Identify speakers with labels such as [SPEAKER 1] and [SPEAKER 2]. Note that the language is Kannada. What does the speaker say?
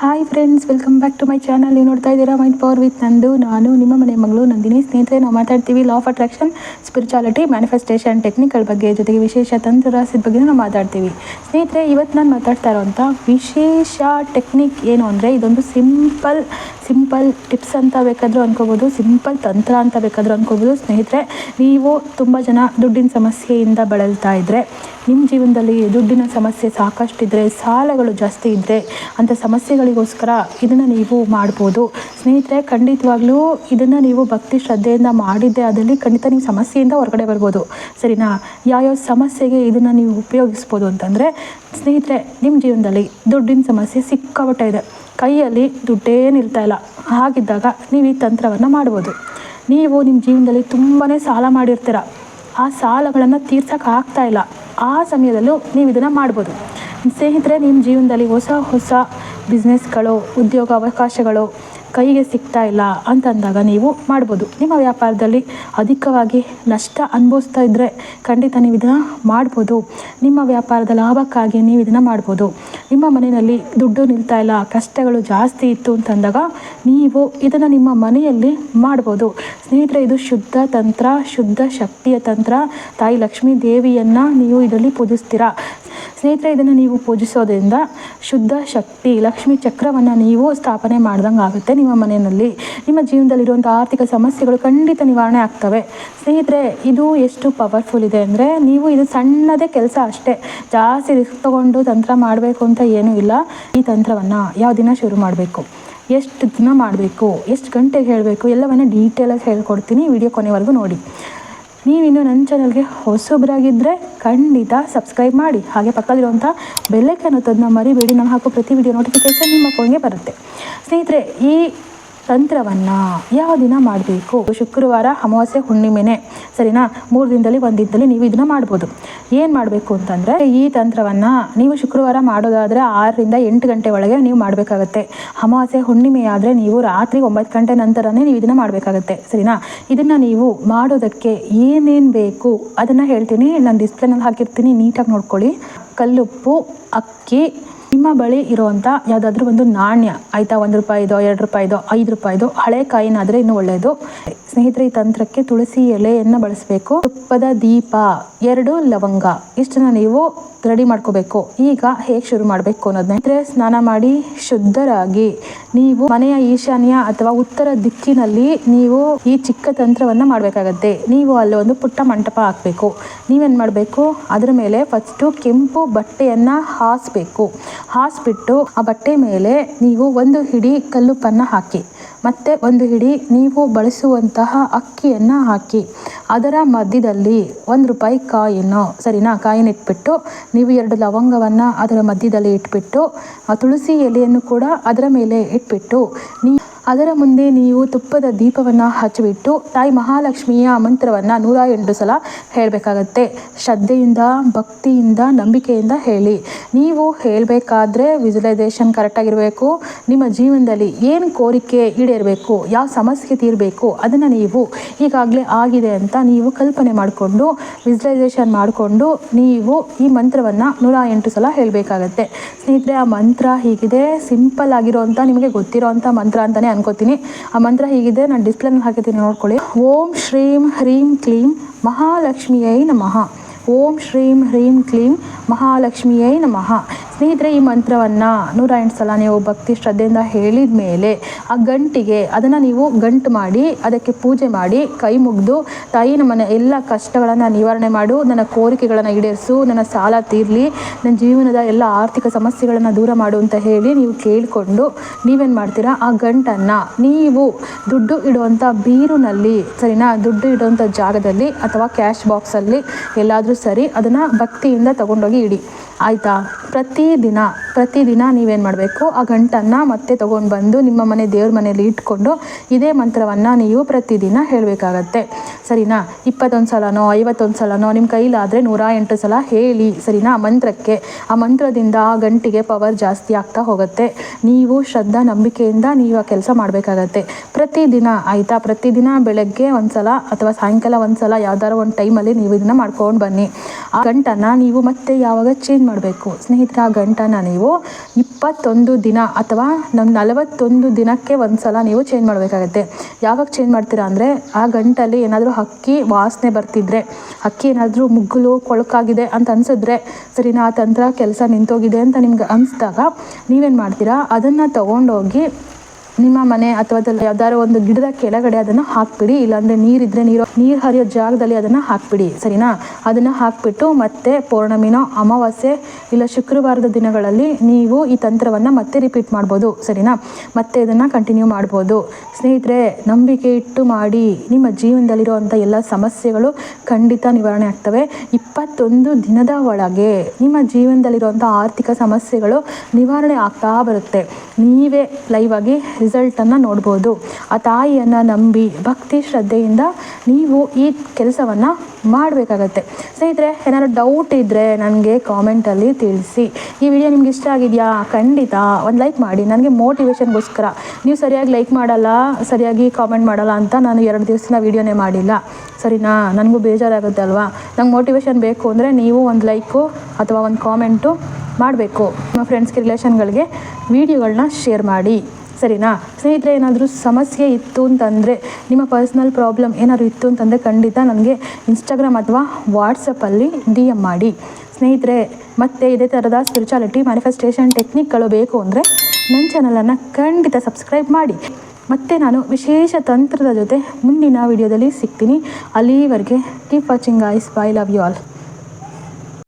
[SPEAKER 1] Hi friends welcome back to my channel ನೀವು ನೋಡ್ತಾ ಇದ್ದೀರಾ ಮೈಂಡ್ ಪವರ್ ವಿತ್ ನಂದು. ನಾನು ನಿಮ್ಮ ಮನೆ ಮಗಳು ನಂದಿನಿ. ಸ್ನೇಹಿತರೆ, ನಾವು ಮಾತಾಡ್ತೀವಿ law of attraction spirituality manifestation ಟೆಕ್ನಿಕ್ಗಳ ಬಗ್ಗೆ. ಜೊತೆಗೆ ವಿಶೇಷ ತಂತ್ರ, ರಹಸ್ಯದ ಬಗ್ಗೆ ನಾವು ಮಾತಾಡ್ತೀವಿ. ಸ್ನೇಹಿತರೆ, ಇವತ್ತು ನಾನು ಮಾತಾಡ್ತಾ ಇರೋವಂಥ ವಿಶೇಷ ಟೆಕ್ನಿಕ್ ಏನು ಅಂದರೆ ಇದೊಂದು ಸಿಂಪಲ್ ಸಿಂಪಲ್ ಟಿಪ್ಸ್ ಅಂತ ಬೇಕಾದರೂ ಅನ್ಕೋಬೋದು, ಸಿಂಪಲ್ ತಂತ್ರ ಅಂತ ಬೇಕಾದರೂ ಅನ್ಕೋಬೋದು. ಸ್ನೇಹಿತರೆ, ನೀವು ತುಂಬ ಜನ ದುಡ್ಡಿನ ಸಮಸ್ಯೆಯಿಂದ ಬಳಲ್ತಾ ಇದ್ದರೆ ನಿಮ್ಮ ಜೀವನದಲ್ಲಿ ದುಡ್ಡಿನ ಸಮಸ್ಯೆ ಸಾಕಷ್ಟು ಇದ್ದರೆ ಸಾಲಗಳು ಜಾಸ್ತಿ ಇದ್ದರೆ ಅಂಥ ಸಮಸ್ಯೆಗಳಿಗೋಸ್ಕರ ಇದನ್ನು ನೀವು ಮಾಡ್ಬೋದು. ಸ್ನೇಹಿತರೆ, ಖಂಡಿತವಾಗ್ಲೂ ಇದನ್ನು ನೀವು ಭಕ್ತಿ ಶ್ರದ್ಧೆಯಿಂದ ಮಾಡಿದ್ದೆ ಅದರಲ್ಲಿ ಖಂಡಿತ ನೀವು ಸಮಸ್ಯೆಯಿಂದ ಹೊರಗಡೆ ಬರ್ಬೋದು. ಸರಿನಾ? ಯಾವ್ಯಾವ ಸಮಸ್ಯೆಗೆ ಇದನ್ನು ನೀವು ಉಪಯೋಗಿಸ್ಬೋದು ಅಂತಂದರೆ, ಸ್ನೇಹಿತರೆ ನಿಮ್ಮ ಜೀವನದಲ್ಲಿ ದುಡ್ಡಿನ ಸಮಸ್ಯೆ ಸಿಕ್ಕಾಬಟ್ಟೆ ಇದೆ. ಕೈಯಲ್ಲಿ ದುಡ್ಡೇನಿರ್ತಾ ಇಲ್ಲ. ಹಾಗಿದ್ದಾಗ ನೀವು ಈ ತಂತ್ರವನ್ನು ಮಾಡ್ಬೋದು. ನೀವು ನಿಮ್ಮ ಜೀವನದಲ್ಲಿ ತುಂಬಾ ಸಾಲ ಮಾಡಿರ್ತೀರ. ಆ ಸಾಲಗಳನ್ನು ತೀರ್ಸೋಕೆ ಆಗ್ತಾ ಇಲ್ಲ. ಆ ಸಮಯದಲ್ಲೂ ನೀವು ಇದನ್ನು ಮಾಡ್ಬೋದು. ಸ್ನೇಹಿತರೆ ನಿಮ್ಮ ಜೀವನದಲ್ಲಿ ಹೊಸ ಹೊಸ ಬಿಸ್ನೆಸ್ಗಳು ಉದ್ಯೋಗ ಅವಕಾಶಗಳು ಕೈಗೆ ಸಿಗ್ತಾ ಇಲ್ಲ ಅಂತಂದಾಗ ನೀವು ಮಾಡ್ಬೋದು. ನಿಮ್ಮ ವ್ಯಾಪಾರದಲ್ಲಿ ಅಧಿಕವಾಗಿ ನಷ್ಟ ಅನುಭವಿಸ್ತಾ ಇದ್ದರೆ ಖಂಡಿತ ನೀವು ಇದನ್ನು ಮಾಡ್ಬೋದು. ನಿಮ್ಮ ವ್ಯಾಪಾರದ ಲಾಭಕ್ಕಾಗಿ ನೀವು ಇದನ್ನು ಮಾಡ್ಬೋದು. ನಿಮ್ಮ ಮನೆಯಲ್ಲಿ ದುಡ್ಡು ನಿಲ್ತಾ ಇಲ್ಲ, ಕಷ್ಟಗಳು ಜಾಸ್ತಿ ಇತ್ತು ಅಂತಂದಾಗ ನೀವು ಇದನ್ನು ನಿಮ್ಮ ಮನೆಯಲ್ಲಿ ಮಾಡ್ಬೋದು. ಸ್ನೇಹಿತರೆ, ಇದು ಶುದ್ಧ ತಂತ್ರ, ಶುದ್ಧ ಶಕ್ತಿಯ ತಂತ್ರ. ತಾಯಿ ಲಕ್ಷ್ಮೀ ದೇವಿಯನ್ನು ನೀವು ಇದರಲ್ಲಿ ಪೂಜಿಸ್ತೀರಾ? ಸ್ನೇಹಿತರೆ, ಇದನ್ನು ನೀವು ಪೂಜಿಸೋದ್ರಿಂದ ಶುದ್ಧ ಶಕ್ತಿ, ಲಕ್ಷ್ಮಿ ಚಕ್ರವನ್ನು ನೀವು ಸ್ಥಾಪನೆ ಮಾಡ್ದಂಗೆ ಆಗುತ್ತೆ ನಿಮ್ಮ ಮನೆಯಲ್ಲಿ. ನಿಮ್ಮ ಜೀವನದಲ್ಲಿರುವಂಥ ಆರ್ಥಿಕ ಸಮಸ್ಯೆಗಳು ಖಂಡಿತ ನಿವಾರಣೆ ಆಗ್ತವೆ. ಸ್ನೇಹಿತರೆ, ಇದು ಎಷ್ಟು ಪವರ್ಫುಲ್ ಇದೆ ಅಂದರೆ, ನೀವು ಇದು ಸಣ್ಣದೇ ಕೆಲಸ ಅಷ್ಟೇ. ಜಾಸ್ತಿ ರಿಸ್ಕ್ ತೊಗೊಂಡು ತಂತ್ರ ಮಾಡಬೇಕು ಅಂತ ಏನೂ ಇಲ್ಲ. ಈ ತಂತ್ರವನ್ನು ಯಾವ ದಿನ ಶುರು ಮಾಡಬೇಕು? ಎಷ್ಟು ದಿನ ಮಾಡಬೇಕು? ಎಷ್ಟು ಗಂಟೆಗೆ ಹೇಳಬೇಕು? ಎಲ್ಲವನ್ನು ಡೀಟೇಲಾಗಿ ಹೇಳ್ಕೊಡ್ತೀನಿ. ವಿಡಿಯೋ ಕೊನೆವರೆಗೂ ನೋಡಿ. ನೀವಿನ್ನು ನನ್ನ ಚಾನಲ್ಗೆ ಹೊಸೊಬ್ಬರಾಗಿದ್ದರೆ ಖಂಡಿತ ಸಬ್ಸ್ಕ್ರೈಬ್ ಮಾಡಿ. ಹಾಗೆ ಪಕ್ಕದಲ್ಲಿರುವಂಥ ಬೆಲ್ಲೈಕನ್ ಅನ್ನೋದನ್ನ ಮರಿಬೇಡಿ. ನಾನು ಹಾಕೋ ಪ್ರತಿ ವಿಡಿಯೋ ನೋಟಿಫಿಕೇಷನ್ ನಿಮ್ಮ ಫೋನ್ಗೆ ಬರುತ್ತೆ. ಸ್ನೇಹಿತರೆ, ಈ ತಂತ್ರವನ್ನು ಯಾವ ದಿನ ಮಾಡಬೇಕು? ಶುಕ್ರವಾರ ಅಮಾವಾಸ್ಯೆ ಹುಣ್ಣಿಮೆನೆ. ಸರಿನಾ? ಮೂರು ದಿನದಲ್ಲಿ, ಒಂದು ದಿನದಲ್ಲಿ ನೀವು ಇದನ್ನ ಮಾಡ್ಬೋದು. ಏನು ಮಾಡಬೇಕು ಅಂತಂದರೆ, ಈ ತಂತ್ರವನ್ನು ನೀವು ಶುಕ್ರವಾರ ಮಾಡೋದಾದರೆ ಆರರಿಂದ ಎಂಟು ಗಂಟೆ ಒಳಗೆ ನೀವು ಮಾಡಬೇಕಾಗತ್ತೆ. ಅಮಾವಾಸ್ಯೆ ಹುಣ್ಣಿಮೆ ಆದರೆ ನೀವು ರಾತ್ರಿ ಒಂಬತ್ತು ಗಂಟೆ ನಂತರನೇ ನೀವು ಇದನ್ನು ಮಾಡಬೇಕಾಗತ್ತೆ. ಸರಿನಾ? ಇದನ್ನು ನೀವು ಮಾಡೋದಕ್ಕೆ ಏನೇನು ಬೇಕು ಅದನ್ನು ಹೇಳ್ತೀನಿ. ನಾನು ಡಿಸ್ಪ್ಲೇನಲ್ಲಿ ಹಾಕಿರ್ತೀನಿ. ನೀಟಾಗಿ ನೋಡ್ಕೊಳ್ಳಿ. ಕಲ್ಲುಪ್ಪು, ಅಕ್ಕಿ ನಿಮ್ಮ ಬಳಿ ಇರುವಂಥ ಯಾವುದಾದ್ರೂ ಒಂದು ನಾಣ್ಯ, ಆಯಿತಾ ಒಂದು ರೂಪಾಯಿದೋ, ಎರಡು ರೂಪಾಯಿದೋ, ಐದು ರೂಪಾಯಿದೋ, ಹಳೆ ಕಾಯಿನಾದರೆ ಇನ್ನೂ ಒಳ್ಳೆಯದು ಸ್ನೇಹಿತರೆ, ಈ ತಂತ್ರಕ್ಕೆ ತುಳಸಿ ಎಲೆಯನ್ನು ಬಳಸಬೇಕು. ತುಪ್ಪದ ದೀಪ, ಎರಡು ಲವಂಗ, ಇಷ್ಟನ್ನ ನೀವು ರೆಡಿ ಮಾಡ್ಕೋಬೇಕು. ಈಗ ಹೇಗೆ ಶುರು ಮಾಡಬೇಕು ಅನ್ನೋದನ್ನ ಸ್ನಾನ ಮಾಡಿ ಶುದ್ಧರಾಗಿ ನೀವು ಮನೆಯ ಈಶಾನ್ಯ ಅಥವಾ ಉತ್ತರ ದಿಕ್ಕಿನಲ್ಲಿ ನೀವು ಈ ಚಿಕ್ಕ ತಂತ್ರವನ್ನು ಮಾಡಬೇಕಾಗತ್ತೆ. ನೀವು ಅಲ್ಲಿ ಒಂದು ಪುಟ್ಟ ಮಂಟಪ ಹಾಕಬೇಕು. ನೀವೇನು ಮಾಡಬೇಕು? ಅದರ ಮೇಲೆ ಫಸ್ಟು ಕೆಂಪು ಬಟ್ಟೆಯನ್ನು ಹಾಸಬೇಕು. ಹಾಸ್ಬಿಟ್ಟು ಆ ಬಟ್ಟೆ ಮೇಲೆ ನೀವು ಒಂದು ಹಿಡಿ ಕಲ್ಲುಪ್ಪನ್ನು ಹಾಕಿ, ಮತ್ತು ಒಂದು ಹಿಡಿ ನೀವು ಬಳಸುವಂತಹ ಅಕ್ಕಿಯನ್ನು ಹಾಕಿ, ಅದರ ಮಧ್ಯದಲ್ಲಿ ಒಂದು ರೂಪಾಯಿ ಕಾಯಿನೋ ಸರಿನಾ, ಕಾಯಿನ ಇಟ್ಬಿಟ್ಟು ನೀವು ಎರಡು ಲವಂಗವನ್ನು ಅದರ ಮಧ್ಯದಲ್ಲಿ ಇಟ್ಬಿಟ್ಟು ತುಳಸಿ ಎಲೆಯನ್ನು ಕೂಡ ಅದರ ಮೇಲೆ ಇಟ್ಬಿಟ್ಟು ನೀ ಅದರ ಮುಂದೆ ನೀವು ತುಪ್ಪದ ದೀಪವನ್ನು ಹಚ್ಚಿಬಿಟ್ಟು ತಾಯಿ ಮಹಾಲಕ್ಷ್ಮಿಯ ಮಂತ್ರವನ್ನು ನೂರ ಎಂಟು ಸಲ ಹೇಳಬೇಕಾಗತ್ತೆ. ಶ್ರದ್ಧೆಯಿಂದ, ಭಕ್ತಿಯಿಂದ, ನಂಬಿಕೆಯಿಂದ ಹೇಳಿ. ನೀವು ಹೇಳಬೇಕಾದ್ರೆ ವಿಜುಲೈಸೇಷನ್ ಕರೆಕ್ಟಾಗಿರಬೇಕು ನಿಮ್ಮ ಜೀವನದಲ್ಲಿ ಏನು ಕೋರಿಕೆ ಈಡೇರಬೇಕು, ಯಾವ ಸಮಸ್ಯೆ ತೀರಬೇಕು ಅದನ್ನು ನೀವು ಈಗಾಗಲೇ ಆಗಿದೆ ಅಂತ ನೀವು ಕಲ್ಪನೆ ಮಾಡಿಕೊಂಡು ವಿಜುಲೈಸೇಷನ್ ಮಾಡಿಕೊಂಡು ನೀವು ಈ ಮಂತ್ರವನ್ನು ನೂರ ಎಂಟು ಸಲ ಹೇಳಬೇಕಾಗತ್ತೆ. ಸ್ನೇಹಿತರೆ, ಆ ಮಂತ್ರ ಹೀಗಿದೆ. ಸಿಂಪಲ್ ಆಗಿರೋಂಥ ನಿಮಗೆ ಗೊತ್ತಿರೋಂಥ ಮಂತ್ರ ಅಂತಲೇ ಅನ್ಕೋತೀನಿ. ಆ ಮಂತ್ರ ಹೀಗಿದೆ, ನಾನು ಡಿಸ್ಪ್ಲೇನಲ್ಲಿ ಹಾಕಿದ್ದೀನಿ, ನೋಡ್ಕೊಳ್ಳಿ. ಓಂ ಶ್ರೀಂ ಹ್ರೀಂ ಕ್ಲೀಂ ಮಹಾಲಕ್ಷ್ಮಿಯೈ ನಮಃ. ಓಂ ಶ್ರೀಂ ಹ್ರೀಂ ಕ್ಲೀಂ ಮಹಾಲಕ್ಷ್ಮಿಯೈ ನಮಃ. ಸ್ನೇಹಿತರೆ, ಈ ಮಂತ್ರವನ್ನು ನೂರ ಎಂಟು ಸಲ ನೀವು ಭಕ್ತಿ ಶ್ರದ್ಧೆಯಿಂದ ಹೇಳಿದ ಮೇಲೆ ಆ ಗಂಟಿಗೆ ಅದನ್ನು ನೀವು ಗಂಟು ಮಾಡಿ, ಅದಕ್ಕೆ ಪೂಜೆ ಮಾಡಿ, ಕೈ ಮುಗಿದು, ತಾಯಿ ನಮ್ಮನ್ನ ಎಲ್ಲ ಕಷ್ಟಗಳನ್ನು ನಿವಾರಣೆ ಮಾಡು, ನನ್ನ ಕೋರಿಕೆಗಳನ್ನು ಈಡೇರಿಸು, ನನ್ನ ಸಾಲ ತೀರಲಿ, ನನ್ನ ಜೀವನದ ಎಲ್ಲ ಆರ್ಥಿಕ ಸಮಸ್ಯೆಗಳನ್ನು ದೂರ ಮಾಡು ಅಂತ ಹೇಳಿ ನೀವು ಕೇಳಿಕೊಂಡು ನೀವೇನು ಮಾಡ್ತೀರಾ? ಆ ಗಂಟನ್ನು ನೀವು ದುಡ್ಡು ಇಡುವಂಥ ಬೀರುನಲ್ಲಿ, ಸರಿನಾ? ದುಡ್ಡು ಇಡುವಂಥ ಜಾಗದಲ್ಲಿ ಅಥವಾ ಕ್ಯಾಶ್ ಬಾಕ್ಸಲ್ಲಿ ಎಲ್ಲಾದರೂ ಸರಿ ಅದನ್ನು ಭಕ್ತಿಯಿಂದ ತಗೊಂಡೋಗಿ ಇಡಿ. ಆಯಿತಾ? ಪ್ರತಿದಿನ ಪ್ರತಿದಿನ ನೀವೇನು ಮಾಡಬೇಕು? ಆ ಗಂಟನ್ನು ಮತ್ತೆ ತೊಗೊಂಡು ಬಂದು ನಿಮ್ಮ ಮನೆ ದೇವ್ರ ಮನೇಲಿ ಇಟ್ಕೊಂಡು ಇದೇ ಮಂತ್ರವನ್ನು ನೀವು ಪ್ರತಿದಿನ ಹೇಳಬೇಕಾಗತ್ತೆ. ಸರಿನಾ? ಇಪ್ಪತ್ತೊಂದು ಸಲನೋ, ಐವತ್ತೊಂದು ಸಲನೋ ನಿಮ್ಮ ಕೈಲಾದರೆ ನೂರ ಎಂಟು ಸಲ ಹೇಳಿ, ಸರಿನಾ? ಆ ಮಂತ್ರಕ್ಕೆ, ಆ ಮಂತ್ರದಿಂದ ಆ ಗಂಟಿಗೆ ಪವರ್ ಜಾಸ್ತಿ ಆಗ್ತಾ ಹೋಗುತ್ತೆ. ನೀವು ಶ್ರದ್ಧಾ, ನಂಬಿಕೆಯಿಂದ ನೀವು ಆ ಕೆಲಸ ಮಾಡಬೇಕಾಗತ್ತೆ. ಪ್ರತಿದಿನ ಆಯಿತಾ? ಪ್ರತಿದಿನ ಬೆಳಗ್ಗೆ ಒಂದು ಸಲ ಅಥವಾ ಸಾಯಂಕಾಲ ಒಂದು ಸಲ ಯಾವ್ದಾದ್ರು ಒಂದು ಟೈಮಲ್ಲಿ ನೀವು ಇದನ್ನು ಮಾಡ್ಕೊಂಡು ಬನ್ನಿ. ಆ ಗಂಟನ್ನು ನೀವು ಮತ್ತೆ ಯಾವಾಗ ಚೇಂಜ್ ಮಾಡಬೇಕು? ಸ್ನೇಹಿತರೆ, ಆ ಗಂಟನ್ನು ನೀವು ಇಪ್ಪತ್ತೊಂದು ದಿನ ಅಥವಾ ನಮ್ಮ ನಲವತ್ತೊಂದು ದಿನಕ್ಕೆ ಒಂದು ಸಲ ನೀವು ಚೇಂಜ್ ಮಾಡಬೇಕಾಗತ್ತೆ. ಯಾವಾಗ ಚೇಂಜ್ ಮಾಡ್ತೀರಾ ಅಂದರೆ ಆ ಗಂಟಲ್ಲಿ ಏನಾದರೂ ಹಕ್ಕಿ ವಾಸನೆ ಬರ್ತಿದ್ರೆ, ಹಕ್ಕಿ ಏನಾದರೂ ಮುಗ್ಗಲು ಕೊಳಕಾಗಿದೆ ಅಂತ ಅನಿಸಿದ್ರೆ ಸರಿನಾ ಆ ತಂತ್ರ ಕೆಲಸ ನಿಂತೋಗಿದೆ ಅಂತ ನಿಮ್ಗೆ ಅನಿಸ್ದಾಗ ನೀವೇನು ಮಾಡ್ತೀರಾ? ಅದನ್ನು ತೊಗೊಂಡೋಗಿ ನಿಮ್ಮ ಮನೆ ಅಥವಾ ಅದ್ರಲ್ಲಿ ಯಾವ್ದಾದ್ರು ಒಂದು ಗಿಡದ ಕೆಳಗಡೆ ಅದನ್ನು ಹಾಕ್ಬಿಡಿ. ಇಲ್ಲಾಂದರೆ ನೀರಿದ್ರೆ ನೀರು ನೀರು ಹರಿಯೋ ಜಾಗದಲ್ಲಿ ಅದನ್ನು ಹಾಕ್ಬಿಡಿ, ಸರಿನಾ? ಅದನ್ನು ಹಾಕ್ಬಿಟ್ಟು ಮತ್ತೆ ಪೌರ್ಣಮಿನೋ ಅಮಾವಾಸ್ಯೆ ಇಲ್ಲ ಶುಕ್ರವಾರದ ದಿನಗಳಲ್ಲಿ ನೀವು ಈ ತಂತ್ರವನ್ನು ಮತ್ತೆ ರಿಪೀಟ್ ಮಾಡ್ಬೋದು, ಸರಿನಾ? ಮತ್ತೆ ಇದನ್ನ ಕಂಟಿನ್ಯೂ ಮಾಡ್ಬೋದು. ಸ್ನೇಹಿತರೆ, ನಂಬಿಕೆ ಇಟ್ಟು ಮಾಡಿ. ನಿಮ್ಮ ಜೀವನದಲ್ಲಿರುವಂಥ ಎಲ್ಲ ಸಮಸ್ಯೆಗಳು ಖಂಡಿತ ನಿವಾರಣೆ ಆಗ್ತವೆ. ಇಪ್ಪತ್ತೊಂದು ದಿನದ ಒಳಗೆ ನಿಮ್ಮ ಜೀವನದಲ್ಲಿರುವಂಥ ಆರ್ಥಿಕ ಸಮಸ್ಯೆಗಳು ನಿವಾರಣೆ ಆಗ್ತಾ ಬರುತ್ತೆ. ನೀವೇ ಲೈವ್ ಆಗಿ ರಿಸಲ್ಟನ್ನು ನೋಡ್ಬೋದು. ಆ ತಾಯಿಯನ್ನು ನಂಬಿ ಭಕ್ತಿ ಶ್ರದ್ಧೆಯಿಂದ ನೀವು ಈ ಕೆಲಸವನ್ನು ಮಾಡಬೇಕಾಗತ್ತೆ. ಸ್ನೇಹಿತರೆ, ಏನಾದ್ರು ಡೌಟ್ ಇದ್ದರೆ ನನಗೆ ಕಾಮೆಂಟಲ್ಲಿ ತಿಳಿಸಿ. ಈ ವಿಡಿಯೋ ನಿಮ್ಗೆ ಇಷ್ಟ ಆಗಿದೆಯಾ? ಖಂಡಿತ ಒಂದು ಲೈಕ್ ಮಾಡಿ. ನನಗೆ ಮೋಟಿವೇಶನ್ಗೋಸ್ಕರ ನೀವು ಸರಿಯಾಗಿ ಲೈಕ್ ಮಾಡಲ್ಲ, ಸರಿಯಾಗಿ ಕಾಮೆಂಟ್ ಮಾಡಲ್ಲ ಅಂತ ನಾನು ಎರಡು ದಿವಸನ ವೀಡಿಯೋನೇ ಮಾಡಿಲ್ಲ. ಸರಿನಾ? ನನಗೂ ಬೇಜಾರಾಗುತ್ತೆ ಅಲ್ವಾ? ನಂಗೆ ಮೋಟಿವೇಶನ್ ಬೇಕು ಅಂದರೆ ನೀವು ಒಂದು ಲೈಕು ಅಥವಾ ಒಂದು ಕಾಮೆಂಟು ಮಾಡಬೇಕು. ನಿಮ್ಮ ಫ್ರೆಂಡ್ಸ್ಗೆ ರಿಲೇಷನ್ಗಳಿಗೆ ವೀಡಿಯೋಗಳನ್ನ ಶೇರ್ ಮಾಡಿ. ಸರಿನಾ? ಸ್ನೇಹಿತರೆ, ಏನಾದರೂ ಸಮಸ್ಯೆ ಇತ್ತು ಅಂತಂದರೆ, ನಿಮ್ಮ ಪರ್ಸ್ನಲ್ ಪ್ರಾಬ್ಲಮ್ ಏನಾದರೂ ಇತ್ತು ಅಂತಂದರೆ ಖಂಡಿತ ನನಗೆ ಇನ್ಸ್ಟಾಗ್ರಾಮ್ ಅಥವಾ ವಾಟ್ಸಪ್ಪಲ್ಲಿ ಡಿ ಎಂ ಮಾಡಿ. ಸ್ನೇಹಿತರೆ, ಮತ್ತೆ ಇದೇ ಥರದ ಸ್ಪಿರಿಚಾಲಿಟಿ ಮ್ಯಾನಿಫೆಸ್ಟೇಷನ್ ಟೆಕ್ನಿಕ್ಗಳು ಬೇಕು ಅಂದರೆ ನನ್ನ ಚಾನಲನ್ನು ಖಂಡಿತ ಸಬ್ಸ್ಕ್ರೈಬ್ ಮಾಡಿ. ಮತ್ತೆ ನಾನು ವಿಶೇಷ ತಂತ್ರದ ಜೊತೆ ಮುಂದಿನ ವಿಡಿಯೋದಲ್ಲಿ ಸಿಗ್ತೀನಿ. ಅಲ್ಲಿವರೆಗೆ keep watching ice bye love you all